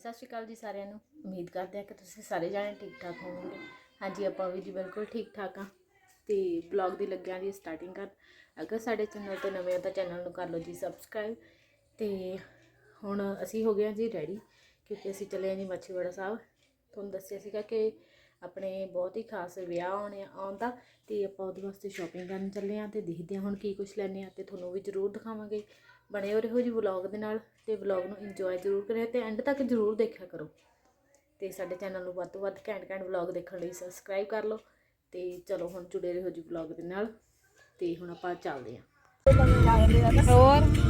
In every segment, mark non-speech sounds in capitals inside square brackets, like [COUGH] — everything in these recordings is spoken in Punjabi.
ਸਤਿ ਸ਼੍ਰੀ ਅਕਾਲ ਜੀ ਸਾਰਿਆਂ ਨੂੰ। ਉਮੀਦ ਕਰਦੇ ਹਾਂ ਕਿ ਤੁਸੀਂ ਸਾਰੇ ਜਾਣੇ ਠੀਕ ਠਾਕ ਹੋਵੋਗੇ। ਹਾਂਜੀ, ਆਪਾਂ ਵੀ ਜੀ ਬਿਲਕੁਲ ਠੀਕ ਠਾਕ ਆ ਤੇ ਬਲੌਗ ਦੀ ਲੱਗਿਆ ਦੀ ਸਟਾਰਟਿੰਗ ਕਰ। ਅਗਰ ਸਾਡੇ ਚੈਨਲ ਤੇ ਨਵੇਂ ਹੋ ਤਾਂ ਚੈਨਲ ਨੂੰ ਕਰ ਲਓ ਜੀ ਸਬਸਕ੍ਰਾਈਬ ਤੇ ਹੁਣ ਅਸੀਂ ਹੋ ਗਏ ਹਾਂ ਜੀ ਰੈਡੀ ਕਿਉਂਕਿ ਅਸੀਂ ਚੱਲੇ ਹਾਂ ਜੀ ਮੱਛੀਵਾੜਾ ਸਾਹਿਬ। ਤੁਹਾਨੂੰ ਦੱਸਿਆ ਸੀਗਾ ਕਿ ਆਪਣੇ ਬਹੁਤ ਹੀ ਖਾਸ ਵਿਆਹ ਆਉਣੇ ਆਉਂਦਾ ਤੇ ਆਪਾਂ ਉਹਦੇ ਵਾਸਤੇ ਸ਼ਾਪਿੰਗ ਕਰਨ ਚੱਲੇ ਹਾਂ ਤੇ ਦੇਖਦੇ ਹਾਂ ਹੁਣ ਕੀ ਕੁਝ ਲੈਣੇ ਆ ਤੇ ਤੁਹਾਨੂੰ ਵੀ ਜ਼ਰੂਰ ਦਿਖਾਵਾਂਗੇ। ਬਣੇ ਹੋ ਰਹੋ ਜੀ ਵਲੌਗ ਦੇ ਨਾਲ ਤੇ ਵਲੌਗ ਨੂੰ ਇੰਜੋਏ ਜ਼ਰੂਰ ਕਰਿਓ ਤੇ ਐਂਡ ਤੱਕ ਜ਼ਰੂਰ ਦੇਖਿਆ ਕਰੋ। ਤੇ ਸਾਡੇ ਚੈਨਲ ਨੂੰ ਵੱਧ ਤੋਂ ਵੱਧ ਘੈਂਟ ਘੈਂਟ ਵਲੌਗ ਦੇਖਣ ਲਈ ਸਬਸਕ੍ਰਾਈਬ ਕਰ ਲਓ ਤੇ ਚਲੋ ਹੁਣ ਜੁੜੇ ਰਹੋ ਜੀ ਵਲੌਗ ਦੇ ਨਾਲ ਤੇ ਹੁਣ ਆਪਾਂ ਚੱਲਦੇ ਹਾਂ। ਹੋਰ?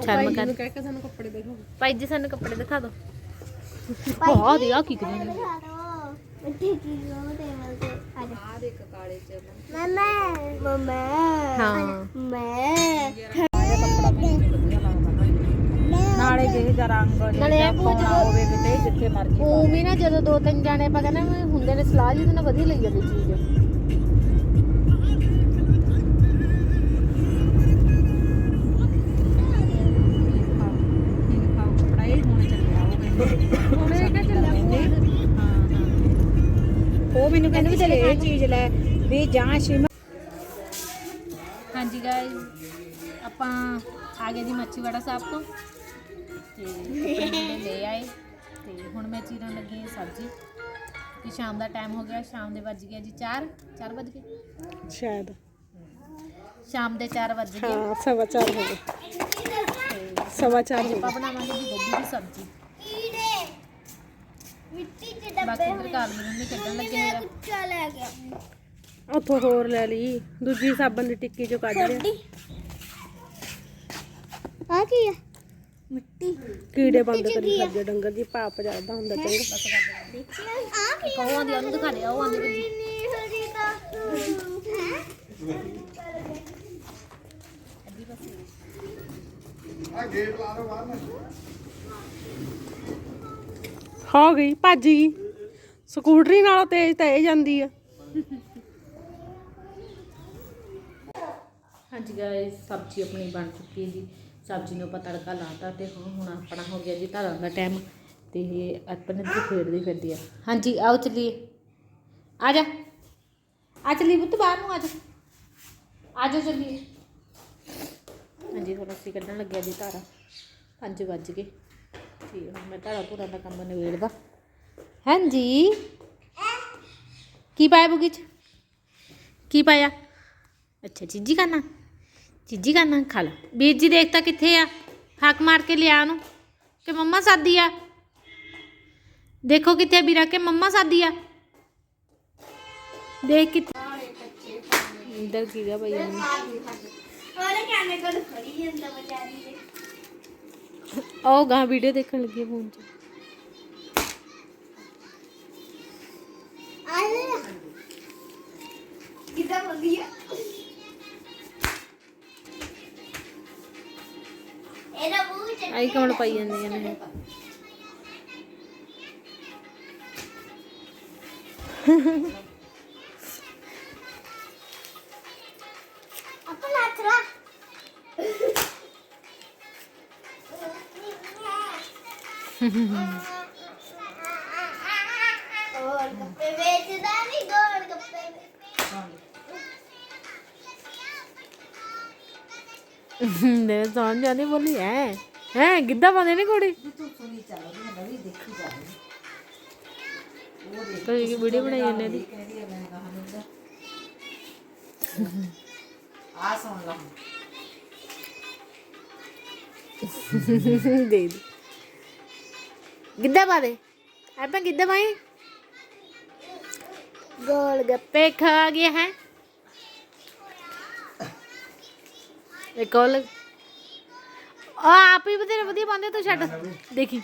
ਸ਼ਰਮ ਕਰ ਕਹਿ ਕੇ ਸਾਨੂੰ ਕੱਪੜੇ ਦੇਖੋ ਭਾਈ ਜੀ ਸਾਨੂੰ ਕੱਪੜੇ ਦਿਖਾ ਦਿਓ ਹਾਂ ਦੇ ਆ ਕੀ ਕਰੀ ਦਿਖਾ ਦੋ। ਮਿੱਠੀ ਕੀ ਉਹ ਤੇ। ਮਿਲਦੇ ਆ ਜਾ। ਆ ਦੇਖ ਕਾਲੇ ਚ। ਮਮਾ। ਮਮਾ। ਹਾਂ। ਮੈਂ ਨਾਲੇ ਜਿਹੇ ਦਾ ਰੰਗ ਨਾਲੇ ਇਹ ਪਾਉਣਾ ਹੋਵੇ ਕਿਤੇ ਜਿੱਥੇ ਮਰਜ਼ੀ ਉਹ ਵੀ ਨਾ ਜਦੋਂ ਦੋ ਤਿੰਨ ਜਾਣੇ ਆਪਾਂ ਕਹਿੰਦੇ ਨਾ ਹੁੰਦੇ ਨੇ ਸਲਾਹ ਜੀ ਨਾਲ ਵਧੀਆ ਲਈ ਜਾਂਦੀ ਚੀਜ਼। ਚੱਲਿਆ ਉਹ ਕਹਿੰਦੇ ਹੁਣ ਇਹ ਕਿ ਚੱਲਿਆ ਹਾਂ ਹਾਂ ਉਹ ਮੈਨੂੰ ਕਹਿੰਦੇ ਵੀ ਚਲ ਇਹ ਚੀਜ਼ ਲੈ ਵੀ ਜਾਂ ਸ਼ਿਮ ਹਾਂਜੀ ਗਾਇਸ ਆਪਾਂ ਆ ਗਏ ਜੀ ਮੱਛੀਵਾੜਾ ਸਾਹਿਬ ਤੋਂ। ਤੇ ਆਪਣੇ ਲੈ ਆਏ। ਤੇ ਹੁਣ ਮੈਂ ਚੀਰਨ ਲੱਗੀ ਹਾਂ ਸਬਜ਼ੀ। ਕਿ ਸ਼ਾਮ ਦਾ ਟਾਈਮ ਹੋ ਗਿਆ ਸ਼ਾਮ ਦੇ ਵੱਜ ਗਿਆ ਜੀ 4 4 ਵੱਜ ਗਏ? ਸ਼ਾਇਦ। ਸ਼ਾਮ ਦੇ 4 ਵੱਜ ਗਏ। ਹਾਂ ਸਵਾ ਚਾਰ ਹੋ ਗਏ। ਸਵਾ ਚਾਰ ਹੋ ਆਪਾਂ ਬਣਾਵਾਂਗੇ ਜੀ ਗੋਭੀ ਦੀ ਸਬਜ਼ੀ। ਮਿੱਟੀ ਬਾਕੀ ਡੱਬੇ ਇੱਧਰ ਘਰ ਦੀ ਮੰਮੀ ਕੱਢਣ ਲੱਗੇ ਕੀੜੇ ਮੇਰਾ ਕੁੱਤਾ ਲੈ ਗਿਆ। ਉੱਥੋਂ ਹੋਰ ਲੈ ਲਈ। ਦੂਜੀ ਸਾਬਣ ਦੀ ਟਿੱਕੀ ਚੋਂ ਕੱਢ ਲਿਆ। ਛੋਟੀ। ਆ ਕੀ ਹੈ ਮਿੱਟੀ। ਕੀੜੇ ਬੰਦ ਕਰੀ ਫਿਰਦੇ ਡੰਗਰ ਦੀ ਪਾਪ ਜ਼ਿਆਦਾ ਹੁੰਦਾ ਚੰਗਾ। ਆ? ਕੀ ਉਹ ਆਂਦੀ ਉਹਨੂੰ ਦਿਖਾ ਦੇ ਉਹ ਆਂਦੀ ਵੱਜੀ ਨਹੀਂ ਹਰੀ ਦਾ ਹੋ ਗਈ, ਭੱਜ ਗਈ। ਸਕੂਟਰੀ ਨਾਲੋਂ ਤੇਜ਼ ਤਾਂ ਇਹ ਜਾਂਦੀ ਆ। ਹਾਂਜੀ ਗਾਇਸ ਸਬਜ਼ੀ ਆਪਣੀ ਬਣ ਚੁੱਕੀ ਹੈ ਜੀ। ਸਬਜ਼ੀ ਨੂੰ ਆਪਾਂ ਤੜਕਾ ਲਾਤਾ ਤੇ ਹੁਣ ਹੁਣ ਆਪਣਾ ਹੋ ਗਿਆ ਜੀ ਧਾਰਾਂ ਦਾ ਟਾਈਮ ਤੇ ਆਪਣੇ ਇੱਧਰ ਖੇਡਦੀ ਫਿਰਦੀ ਆ। ਹਾਂਜੀ, ਆਓ ਚੱਲੀਏ। ਆ ਜਾ। ਆ ਚੱਲੀਏ ਪੁੱਤ, ਬਾਹਰ ਨੂੰ ਆ ਜਾ। ਆ ਜਾ ਚੱਲੀਏ। ਹਾਂਜੀ, ਹੁਣ ਅਸੀਂ ਕੱਢਣ ਲੱਗਿਆ ਜੀ ਧਾਰਾ। 5 ਵੱਜ ਗਏ। ਤੇ ਹੁਣ ਮੈਂ ਧਾਰਾਂ ਧੁਰਾਂ ਦਾ ਕੰਮ ਨਿਬੇੜਦਾ ਹਾਂਜੀ ਕੀ ਪਾਇਆ ਬੁਗੀ ਚ ਕੀ ਪਾਇਆ ਅੱਛਾ ਚੀਜੀ ਖਾਣਾ ਚੀਜੀ ਖਾਣਾ ਖਾ ਲਾ ਵੀਰ ਜੀ ਦੇਖਤਾ ਕਿੱਥੇ ਆ ਹੱਕ ਮਾਰ ਕੇ ਲਿਆ ਉਹਨੂੰ ਕਿ ਮੰਮਾ ਸਾਦੀ ਆ ਦੇਖੋ ਕਿੱਥੇ ਆ ਵੀਰਾ ਕਿ ਮੰਮਾ ਸਾਦੀ ਆ ਦੇਖ ਕਿੱਥੇ ਇਧਰ ਕੀ ਗਾ ਉਹ ਗਾਂ ਵੀਡੀਓ ਦੇਖਣ ਲੱਗੀ ਫੋਨ 'ਚ। ਕਿਦਾਂ ਵਧੀਆ ਇਹਦਾ ਮੂੰਹ ਚ ਆਈ ਕਮਲ ਪਾਈ ਜਾਂਦੀਆਂ ਨੇ। ਆਪਣਾ ਗੋਲ ਗੱਪੇ ਵੇਚਦਾ ਨਹੀਂ ਗੋਲ ਗੱਪੇ ਨੇ ਸਮਝ ਆਨੀ ਬੋਲੀ ਹੈ ਹੈ ਗਿੱਧਾ ਪਾਉਂਦੇ ਨੇ ਕੁੜੀ? ਕੋਈ ਵੀਡੀਓ ਬਣਾਈ ਜਾਂਦੇ ਦੀ ਆ ਸੁਣ ਲਾ ਦੇ ਦੇ। गिद्धा पा दे अपन गिद्धा पाए गोल गप्पे खा गया है। एक और आप ही बते वधिया पाते तो छट देखी।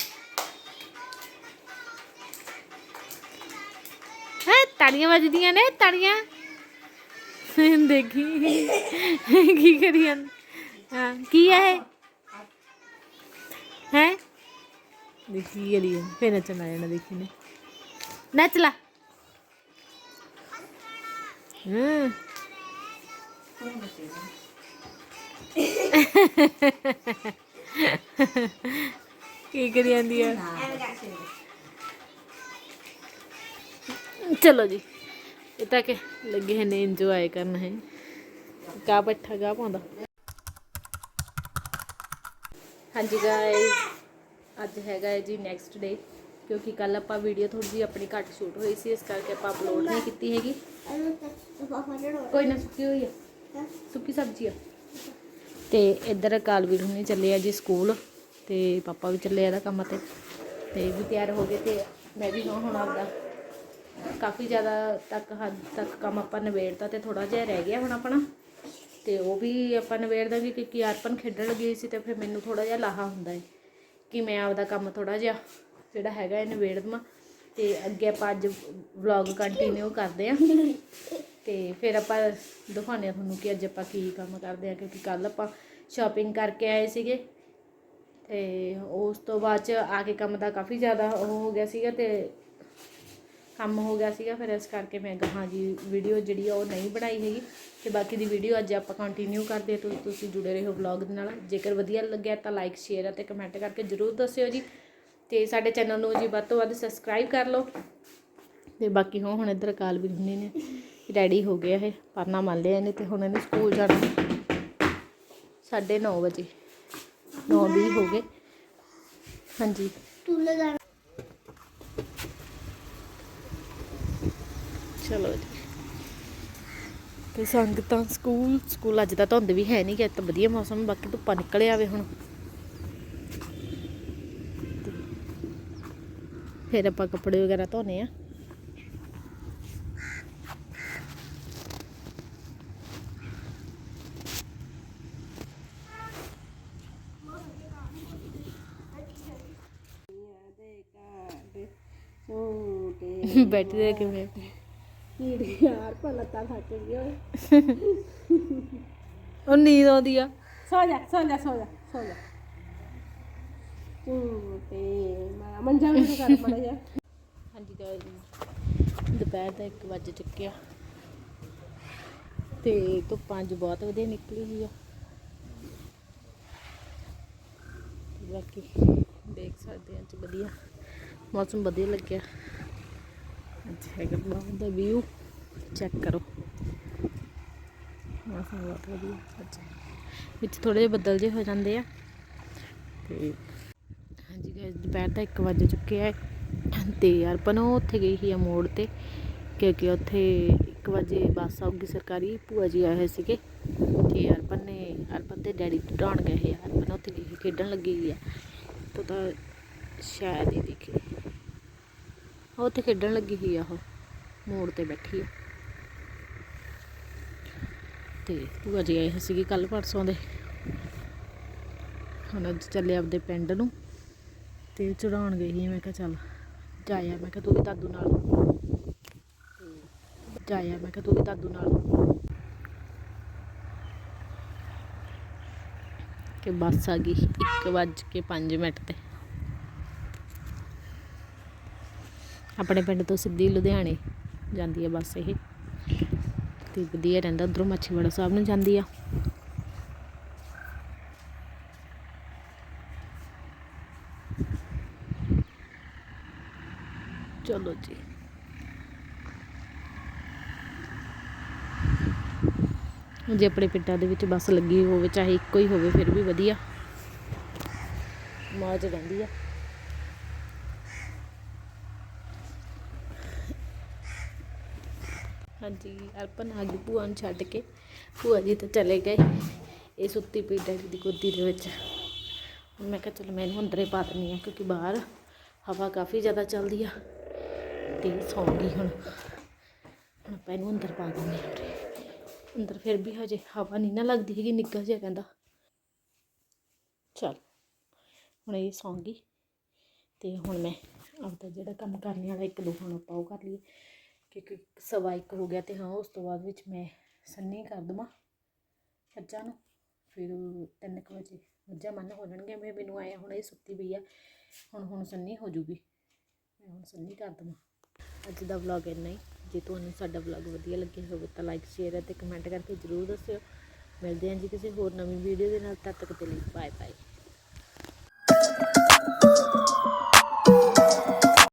है बज दिया ने ताड़ियाँ। [LAUGHS] देखी। [LAUGHS] की करी हाँ की है? ਜਾਂਦੀ ਫੇਰ ਨੱਚਣ ਆ ਜਾਣਾ ਦੇਖੀ ਨੇ ਨੱਚ ਲਾ ਹੂੰ ਕੀ ਕਰੀ ਜਾਂਦੀ ਆ ਚਲੋ ਜੀ ਇਹ ਤਾਂ ਕਿ ਲੱਗੇ ਨੇ ਇੰਜੋਏ ਕਰਨਾ ਹੈ ਕਾ ਬੱਠਾ ਗਾ ਪਾਉਂਦਾ ਹਾਂਜੀ ਗਾਇਸ ਅੱਜ ਹੈਗਾ ਹੈ ਜੀ ਨੈਕਸਟ ਡੇ ਕਿਉਂਕਿ ਕੱਲ ਆਪਾਂ ਵੀਡੀਓ ਥੋੜੀ ਜਿਹੀ ਆਪਣੀ ਘੱਟ ਸ਼ੂਟ ਹੋਈ ਸੀ, ਇਸ ਕਰਕੇ ਆਪਾਂ ਅਪਲੋਡ ਨਹੀਂ ਕੀਤੀ ਹੈਗੀ। ਕੋਈ ਨਾ, ਸੁੱਕੀ ਹੋਈ ਆ। ਸੁੱਕੀ ਸਬਜ਼ੀ ਆ। ਤੇ ਇੱਧਰ ਕਾਲਵੀਰ ਹੁਣੇ ਚੱਲੇ ਆ ਜੀ ਸਕੂਲ ਤੇ ਪਾਪਾ ਵੀ ਚੱਲੇ ਆ ਦਾ ਕੰਮ ਤੇ। ਤੇ ਇਹ ਵੀ ਤਿਆਰ ਹੋ ਗਏ ਤੇ ਮੈਂ ਵੀ ਹੁਣ ਹੁਣ ਆਪਦਾ ਕਾਫੀ ਜ਼ਿਆਦਾ ਤੱਕ ਹੱਦ ਤੱਕ ਕੰਮ ਆਪਾਂ ਨਿਬੇੜਤਾ ਤੇ ਥੋੜਾ ਜਿਹਾ ਰਹਿ ਗਿਆ ਹੁਣ ਆਪਣਾ। ਤੇ ਉਹ ਵੀ ਆਪਾਂ ਨਿਬੇੜ ਦਾਂਗੇ ਕਿਉਂਕਿ ਅਰਪਨ ਖੇਡਣ ਲੱਗੀ ਸੀ ਤੇ ਫਿਰ ਮੈਨੂੰ ਥੋੜਾ ਜਿਹਾ ਲਾਹਾ ਹੁੰਦਾ ਹੈ। ਕਿ ਮੈਂ ਆਪਦਾ ਕੰਮ ਥੋੜਾ ਜਿਹਾ ਜਿਹੜਾ ਹੈਗਾ ਇਹ ਨਿਬੇੜ ਦਵਾਂ ਤੇ ਅੱਗੇ ਆਪਾਂ ਅੱਜ ਵਲੌਗ ਕੰਟੀਨਿਊ ਕਰਦੇ ਆਂ ਤੇ ਫਿਰ ਆਪਾਂ ਦਿਖਾਉਂਦੇ ਆ ਤੁਹਾਨੂੰ ਕਿ ਅੱਜ ਆਪਾਂ ਕੀ ਕੰਮ ਕਰਦੇ ਆ ਕਿਉਂਕਿ ਕੱਲ ਆਪਾਂ ਸ਼ਾਪਿੰਗ ਕਰਕੇ ਆਏ ਸੀਗੇ ਤੇ ਉਸ ਤੋਂ ਬਾਅਦ ਚ ਆ ਕੇ ਕੰਮ ਦਾ ਕਾਫੀ ਜ਼ਿਆਦਾ ਉਹ ਹੋ ਗਿਆ ਸੀਗਾ ਤੇ ਕੰਮ ਹੋ ਗਿਆ ਸੀਗਾ, ਫਿਰ ਇਸ ਕਰਕੇ ਮੈਂ ਗਾਹਾਂ ਜੀ ਵੀਡੀਓ ਜਿਹੜੀ ਆ ਉਹ ਨਹੀਂ ਬਣਾਈ ਹੈਗੀ ਤੇ ਬਾਕੀ ਦੀ ਵੀਡੀਓ ਅੱਜ ਆਪਾਂ ਕੰਟੀਨਿਊ ਕਰਦੇ ਹਾਂ, ਤੁਸੀਂ ਤੁਸੀਂ ਜੁੜੇ ਰਹੋ ਵਲੌਗ ਦੇ ਨਾਲ। ਜੇਕਰ ਵਧੀਆ ਲੱਗਿਆ ਤਾਂ ਲਾਈਕ ਸ਼ੇਅਰ ਅਤੇ ਕਮੈਂਟ ਕਰਕੇ ਜਰੂਰ ਦੱਸਿਓ ਜੀ। ਤੇ ਸਾਡੇ ਚੈਨਲ ਨੂੰ ਜੀ ਵੱਧ ਤੋਂ ਵੱਧ ਸਬਸਕ੍ਰਾਈਬ ਕਰ ਲਓ। ਤੇ ਬਾਕੀ ਹੋ ਹੁਣ ਇੱਧਰ ਕਾਲ ਵੀ ਹੁੰਨੇ ਨੇ ਰੈਡੀ ਹੋ ਗਿਆ ਇਹ, ਪਰਨਾ ਮੰਨ ਲਿਆ ਇਹਨੇ ਤੇ ਹੁਣ ਇਹਨੇ ਸਕੂਲ ਜਾਣਾ। 9:30 ਵਜੇ 9:20 ਹੋ ਗਏ। ਹਾਂਜੀ। ਤੂੰ ਲਗਾ ਚਲੋ ਜੀ। ਤੇ ਸੰਗਤਾਂ ਸਕੂਲ ਸਕੂਲ ਅੱਜ ਤਾਂ ਧੁੰਦ ਵੀ ਹੈ ਨਹੀਂ ਕਿ ਤਾਂ ਵਧੀਆ ਮੌਸਮ ਬਾਕੀ ਧੁੱਪਾਂ ਨਿਕਲ ਆਵੇ ਹੁਣ। ਫਿਰ ਆਪਾਂ ਕੱਪੜੇ ਵਗੈਰਾ ਧੋਨੇ ਆ। ਬੈਠੇ ਦੇ ਯਾਰ ਥੱਕ ਓਏ। ਉਹ ਨੀਂਦ ਆਉਂਦੀ ਆ। ਸੋ ਜਾ ਸੋ ਜਾ ਸੋ ਜਾ ਸੋ ਜਾ। ਤੂੰ ਤੇ ਮੈਂ ਮੰਜਾ ਵੀ ਕਰ ਪੜਾ ਜਾ ਹਾਂਜੀ ਗਾਇਸ ਦੁਪਹਿਰ ਦਾ 1 ਵਜ ਚੁੱਕਿਆ। ਤੇ ਧੁੱਪਾਂ ਅੱਜ ਬਹੁਤ ਵਧੀਆ ਨਿਕਲੀ ਹੋਈ ਆ ਬਾਕੀ ਦੇਖ ਸਕਦੇ ਆ ਅੱਜ ਵਧੀਆ। ਮੌਸਮ ਵਧੀਆ ਲੱਗਿਆ। ਅੱਜ ਹੈਗਾ ਬਹੁਤ ਦਾ ਵਿਊ ਚੈੱਕ ਕਰੋ। ਮੌਸਮ ਬਹੁਤ ਵਧੀਆ ਅੱਜ ਵਿੱਚ ਥੋੜੇ ਜਿਹੇ ਬੱਦਲ ਜਿਹੇ ਹੋ ਜਾਂਦੇ ਆ। ਤੇ ਹਾਂਜੀ ਗਾਇਸ ਦੁਪਹਿਰ ਦਾ 1 ਵਜ ਚੁੱਕਿਆ ਹੈ। ਤੇ ਅਰਪਨ ਉਹ ਉੱਥੇ ਗਈ ਸੀ ਆ ਮੋੜ ਤੇ ਕਿਉਂਕਿ ਉੱਥੇ 1 ਵਜੇ ਬੱਸ ਆਊਗੀ ਸਰਕਾਰੀ ਭੂਆ ਜੀ ਆਏ ਹੋਏ ਸੀਗੇ। ਤੇ ਅਰਪਨ ਨੇ ਅਰਪਨ ਤੇ ਡੈਡੀ ਢਾਣ ਗਏ ਸੀ। ਅਰਪਨ ਉੱਥੇ ਗਈ ਸੀ, ਖੇਡਣ ਲੱਗੀ ਆ। ਤੋ ਤਾਂ ਸ਼ਾਇਦ ਹੀ ਦੇਖੀ। ਉੱਥੇ ਖੇਡਣ ਲੱਗੀ ਹੋਈ ਆ ਉਹ ਮੋੜ ਤੇ ਬੈਠੀ ਆ। ਤੇ ਭੂਆ ਜੀ ਆਏ ਸੀਗੇ ਕੱਲ ਪਰਸੋਂ ਦੇ। ਹੁਣ ਅੱਜ ਚੱਲੇ ਆਪਦੇ ਪਿੰਡ ਨੂੰ ਤੇ ਚੜਾਉਣ ਗਈ ਸੀ। ਮੈਂ ਕਿਹਾ ਚੱਲ ਜਾਇਆ, ਮੈਂ ਕਿਹਾ ਤੂੰ ਵੀ ਦਾਦੂ ਨਾਲ। ਜਾਇਆ, ਮੈਂ ਕਿਹਾ ਤੂੰ ਵੀ ਦਾਦੂ ਨਾਲ। ਕਿ ਬੱਸ ਆ ਗਈ 1 ਵੱਜ ਕੇ 5 ਮਿੰਟ ਤੇ। ਆਪਣੇ ਪਿੰਡ ਤੋਂ ਸਿੱਧੀ ਲੁਧਿਆਣੇ ਜਾਂਦੀ ਹੈ ਬੱਸ ਇਹ। ਤੇ ਵਧੀਆ ਰਹਿੰਦਾ, ਉਧਰੋਂ ਮੱਛੀਵਾੜਾ ਸਾਹਿਬ ਨੂੰ ਜਾਂਦੀ ਆ। ਚਲੋ ਜੀ। ਜੇ ਆਪਣੇ ਪਿੰਡਾਂ ਦੇ ਵਿੱਚ ਬੱਸ ਲੱਗੀ ਹੋਵੇ, ਚਾਹੇ ਇੱਕੋ ਹੀ ਹੋਵੇ, ਫਿਰ ਵੀ ਵਧੀਆ। ਮੌਜ ਰਹਿੰਦੀ ਆ ਹਾਂਜੀ, ਅਰਪਨ ਆ ਗਈ ਭੂਆ ਨੂੰ ਛੱਡ ਕੇ। ਭੂਆ ਜੀ ਤਾਂ ਚਲੇ ਗਏ। ਇਹ ਸੁੱਤੀ ਪਈ ਡੈਡੀ ਦੀ ਗੋਦੀ ਦੇ ਵਿੱਚ। ਮੈਂ ਕਿਹਾ ਚਲ ਮੈਂ ਇਹਨੂੰ ਅੰਦਰੇ ਪਾ ਦਿੰਦੀ ਆ ਕਿਉਂਕਿ ਬਾਹਰ ਹਵਾ ਕਾਫੀ ਜ਼ਿਆਦਾ ਚੱਲਦੀ ਆ। ਤੇ ਸੌਂ ਗਈ ਹੁਣ। ਹੁਣ ਆਪਾਂ ਇਹਨੂੰ ਅੰਦਰ ਪਾ ਦਿੰਦੇ ਹਾਂ ਅੰਦਰ ਫਿਰ ਵੀ ਹਜੇ ਹਵਾ ਨਹੀਂ ਨਾ ਲੱਗਦੀ ਹੈਗੀ, ਨਿੱਘਾ ਜਿਹਾ ਕਹਿੰਦਾ। ਚਲ, ਹੁਣ ਇਹ ਸੌਂ ਗਈ। ਤੇ ਹੁਣ ਮੈਂ ਆਪਦਾ ਜਿਹੜਾ ਕੰਮ ਕਰਨ ਵਾਲਾ ਇੱਕ ਦੋ ਹੁਣ ਆਪਾਂ ਉਹ ਕਰ ਲਈਏ। ਕਿਉਂਕਿ ਸਵਾ ਇੱਕ ਹੋ ਗਿਆ ਤੇ ਹਾਂ, ਉਸ ਤੋਂ ਬਾਅਦ ਵਿੱਚ ਮੈਂ ਸੰਨੀ ਕਰ ਦਵਾਂ ਮੱਝਾਂ ਨੂੰ। ਫਿਰ ਤਿੰਨ ਕੁ ਵਜੇ ਮੱਝਾਂ ਮੰਨ ਹੋ ਜਾਣਗੀਆਂ ਮੈਂ ਮੈਨੂੰ ਆਇਆ ਹੁਣ ਇਹ ਸੁੱਤੀ ਪਈ ਆ, ਹੁਣ ਹੁਣ ਸੰਨੀ ਹੋ ਜੂਗੀ। ਮੈਂ ਹੁਣ ਸੰਨੀ ਕਰ ਦਵਾਂ। ਅੱਜ ਦਾ ਵਲੌਗ ਇੰਨਾ ਹੀ। ਜੇ ਤੁਹਾਨੂੰ ਸਾਡਾ ਵਲੌਗ ਵਧੀਆ ਲੱਗਿਆ ਹੋਵੇ ਤਾਂ ਲਾਈਕ ਸ਼ੇਅਰ ਅਤੇ ਕਮੈਂਟ ਕਰਕੇ ਜ਼ਰੂਰ ਦੱਸਿਓ। ਮਿਲਦੇ ਹਾਂ ਜੀ ਕਿਸੇ ਹੋਰ ਨਵੀਂ ਵੀਡੀਓ ਦੇ ਨਾਲ, ਤਦ ਤੱਕ ਦੇ ਲਈ ਬਾਏ ਬਾਏ